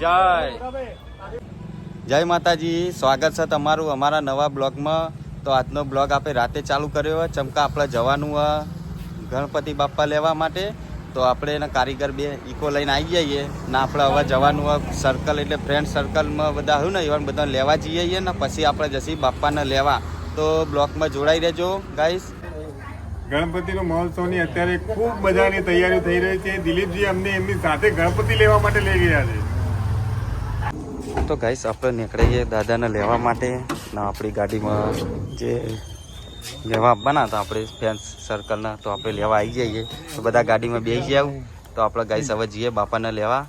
જય જય માતાજી, સ્વાગત છે તમારું અમારા નવા બ્લોગમાં. તો આજનો બ્લોગ આપણે રાતે ચાલુ કર્યો હોય, ચમકા આપણે જવાનું ગણપતિ બાપ્પા લેવા માટે. તો આપણે એના કારીગર બે ઇકો લઈને આવી જઈએ. ને આપણે હવે જવાનું હોય સર્કલ એટલે ફ્રેન્ડ સર્કલમાં બધા હોય ને, એવા બધા લેવા જઈએ ને, પછી આપણે જશી બાપ્પાને લેવા. તો બ્લોકમાં જોડાઈ રહેજો ગાઈસ ગણપતિનો મહોત્સવની અત્યારે ખૂબ મજાની તૈયારીઓ થઈ રહી છે. દિલીપજી અમને એમની સાથે ગણપતિ લેવા માટે લઈ ગયા છે. તો ગાઈસ આપણે નીકળીએ દાદાને લેવા માટે. ને આપણી ગાડીમાં જે લેવા આપવાના હતા આપણે ફ્રેન્ડ સર્કલના તો આપણે લેવા આવી જઈએ. તો બધા ગાડીમાં બેસી જાવ તો આપણે ગાઈસ હવે જઈએ બાપાને લેવા.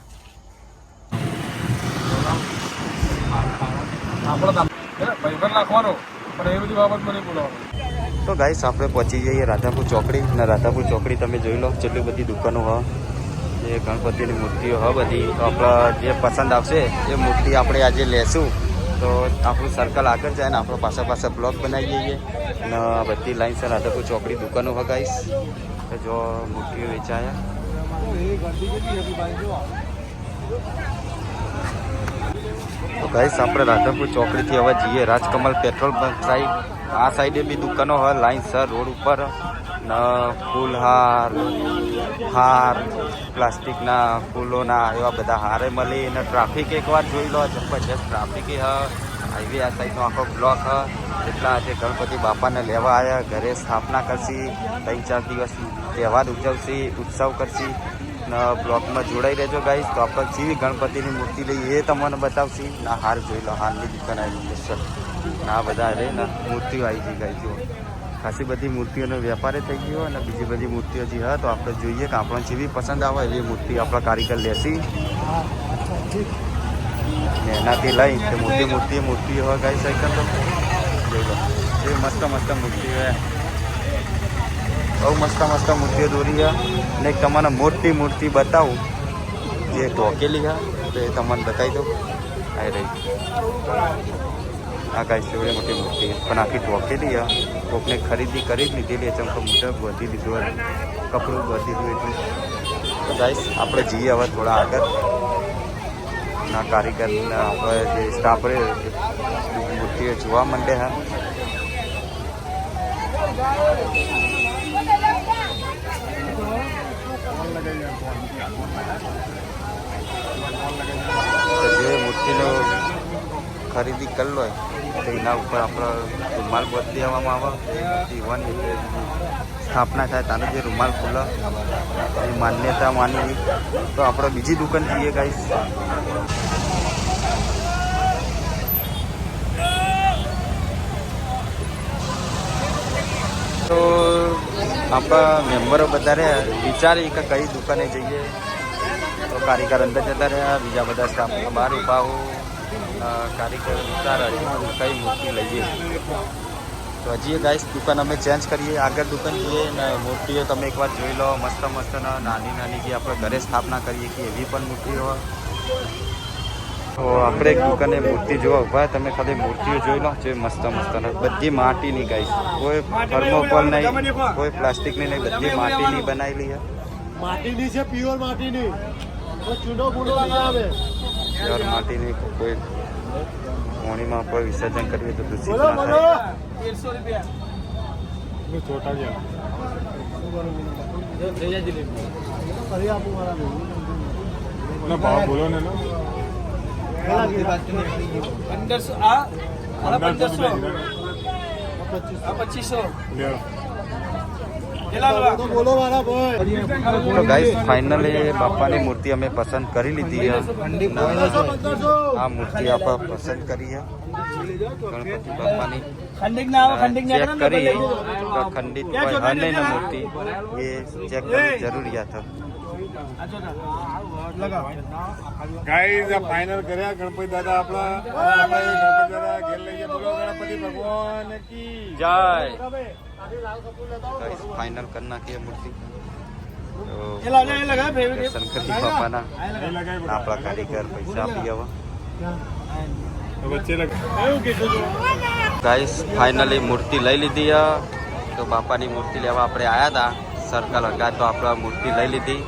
તો ગાઈસ આપણે પહોંચી જઈએ રાધાપુર ચોકડી. અને રાધાપુર ચોકડી તમે જોઈ લો, જેટલી બધી દુકાનો હ જે ગણપતિની મૂર્તિઓ હ બધી, તો આપણે જે પસંદ આવશે, એ મૂર્તિ આપણે આજે લેશું. તો આપણું સર્કલ આગળ જાય ને આપણો પાછા પાછા બ્લોક બનાવી દઈએ. ને આ બધી લાઈન છે રાધાપુર ચોકડી દુકાનો હ ગાઈસ તો જો મૂર્તિઓ વેચાયા. તો ગાઈસ, આપણે રાધનપુર ચોકડીથી હવે જઈએ. Rajkamal petrol pump side. આ સાઈડે બી દુકાનો હોય. લાઈન સર રોડ ઉપર. ન ફૂલહાર હાર પ્લાસ્ટિકના ફૂલોના, એવા બધા હારે મળી અને ટ્રાફિક એકવાર જોઈ લો. જબરજસ્ત ટ્રાફિક હ. હાઈવે આ સાઈડનો આખો બ્લોક હ. એટલા આજે ગણપતિ બાપાને લેવા આવ્યા ઘરે સ્થાપના કરશી. ત્રણ ચાર દિવસ તહેવાર ઉજવશી, ઉત્સવ કરશી. બ્લોગમાં જોડાઈ રહેજો ગાઈસ. તો આપણે જેવી ગણપતિની મૂર્તિ લઈએ. એ તમને બતાવશી. ના હાર જોઈ લો હારની દુકાન આવી છે. ના, બધા રે, ના, મૂર્તિઓ આવી ગઈ ગાઈ જુઓ. ખાસી બધી મૂર્તિઓનો વેપારે થઈ ગયો અને બીજી બધી મૂર્તિઓ જે હા, તો આપણે જોઈએ કે આપણને જેવી પસંદ આવે એવી મૂર્તિ આપણા કારીગર લેશી. ને એનાથી લઈ તે મોટી મોટી મૂર્તિઓ હોય ગાઈ સાઈકલ તો. જોઈ લો. એ મસ્ત મસ્ત મૂર્તિઓ હે. બહુ મસ્ત મસ્ત મૂર્તિઓ દોરી છે. અને તમને મોટી મૂર્તિ બતાવું. જે ઢોકેલી છે, તો એ તમને બતાવી દઉં. આ રહી. આ કાંઈ સેવડે મોટી મૂર્તિ. પણ આખી ઢોકેલી છે. કોકને ખરીદી કરી જ લીધેલી ચમકો મોટા વધી લીધું હોય, કપડું વધી લીધું એટલું તો ગાઈસ આપણે જઈએ હવે થોડા આગળ. ના કારીગર આપણે જે સ્ટાફ રહે મૂર્તિઓ જોવા માંડે હા તો જે મૂર્તિનો ખરીદી કરી લો તો એના ઉપર આપણો રૂમાલ બદલી દેવામાં આવે. વન સ્થાપના થાય, તારે જે રૂમાલ ખુલ્લો એ માન્યતા માની તો આપણે બીજી દુકાન જઈએ ગાઈશ તો આપણા મેમ્બરો બધા રહ્યા, વિચારી કે કઈ દુકાને જઈએ. તો કારીગર અંદર જતા રહ્યા, બીજા બધા સ્ટાફ બહાર ઊભા હો. કારીગર વિચાર કઈ મૂર્તિ લઈએ. તો હજી ગાઈસ દુકાન અમે ચેન્જ કરીએ. આગળ દુકાન જઈએ ને મૂર્તિઓ તમે એકવાર જોઈ લો. મસ્ત મસ્ત નાની નાની જે આપણે ઘરે સ્થાપના કરીએ કે એવી પણ મૂર્તિઓ તો આપણે એક દુકાને મૂર્તિ જોવા ઊભા તમે ખાલી મૂર્તિઓ જોઈ લો. જે મસ્ત મસ્ત બધી માટીની ગાઈસ કોઈ થર્મોકોલ નહીં, કોઈ પ્લાસ્ટિકની નહીં, બધી માટીની બનાવેલી છે. માટીની છે પ્યોર માટીની. ચૂનો બૂનો આવે. પ્યોર માટીની કોઈ પાણીમાં કોઈ વિસર્જન કરીએ તો દૂષિત ના થાય. બોલો ને? પંદરસો આ પંદરસો પચીસ. આ પચીસો લ્યો. કેટલા લેવા? તો ગાઈસ ફાઇનલી બાપાની મૂર્તિ અમે પસંદ કરી લીધી આ મૂર્તિ આપણે પસંદ કરી ગણપતિ બાપાની ચેક કરી. તો ખંડિત કોઈ હને મૂર્તિ એ ચેક કરવી જરૂરિયાત ગાઈઝ ફાઇનલ કર્યા. ગણપતિ દાદા આપણા ગણપતિ દાદા ઘેર લઈ બોલો ગણપતિ ભગવાન કી. જય. ફાઇનલ કરી નાખીએ મૂર્તિ કરી બાપાના. આપણા કારીગર પૈસા આપી તું ગાઈસ ફાઇનલી મૂર્તિ લઈ લીધી તો બાપાની મૂર્તિ લેવા આપણે આવ્યા હતા સર્કલ હતા તો આપણે મૂર્તિ લઈ લીધી